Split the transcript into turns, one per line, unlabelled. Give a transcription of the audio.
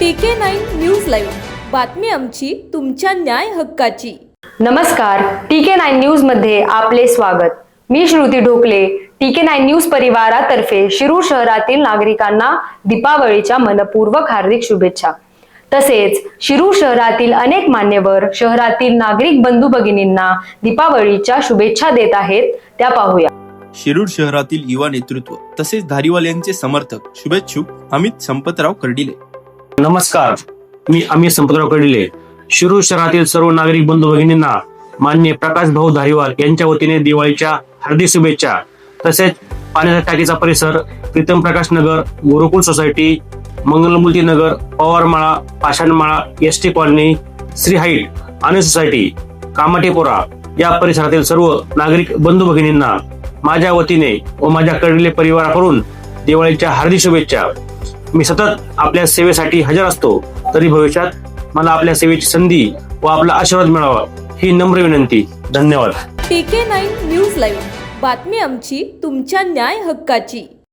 टीके nine news live बातमी आमची तुमच्या न्याय हक्काची.
नमस्कार टीके नाईन न्यूजमध्ये आपले स्वागत. मी श्रुती ढोकले टीके नाईन न्यूज परिवारातर्फे शिरूर शहरातील नागरिकांना दीपावलीच्या मनपूर्वक हार्दिक शुभेच्छा. तसेच शिरूर शहरातील अनेक मान्यवर शहरातील नागरिक बंधू भगिनींना दीपावलीच्या शुभेच्छा देत आहेत त्या पाहूया.
शिरूर शहरातील युवा नेतृत्व तसेच धारीवाल यांचे समर्थक शुभेच्छुक अमित संपतराव कर्डिले.
नमस्कार. मी अमित संपतराव कडिले. शिरूर शहरातील सर्व नागरिक बंधू भगिनींना मान्य प्रकाश भाऊ धारीवाल यांच्या वतीने दिवाळीच्या हार्दिक शुभेच्छा. तसेच पाण्याच्या टाकीचा परिसर Pritam Prakash Nagar Gurukul society Mangalmurti Nagar Pawarmala Pashanmala S T colony Shri height आणि सोसायटी कामाटेपोरा या परिसरातील सर्व नागरिक बंधू भगिनींना माझ्या वतीने व माझ्या कडले परिवाराकडून दिवाळीच्या हार्दिक शुभेच्छा. मी सतत आपल्या सेवेसाठी हजर असतो तरी भविष्यात मला आपल्या सेवेची संधी व आपला आशीर्वाद मिळावा ही नम्र विनंती. धन्यवाद.
टीके नाईन न्यूज लाईव्ह. बातमी आमची तुमच्या न्याय हक्काची.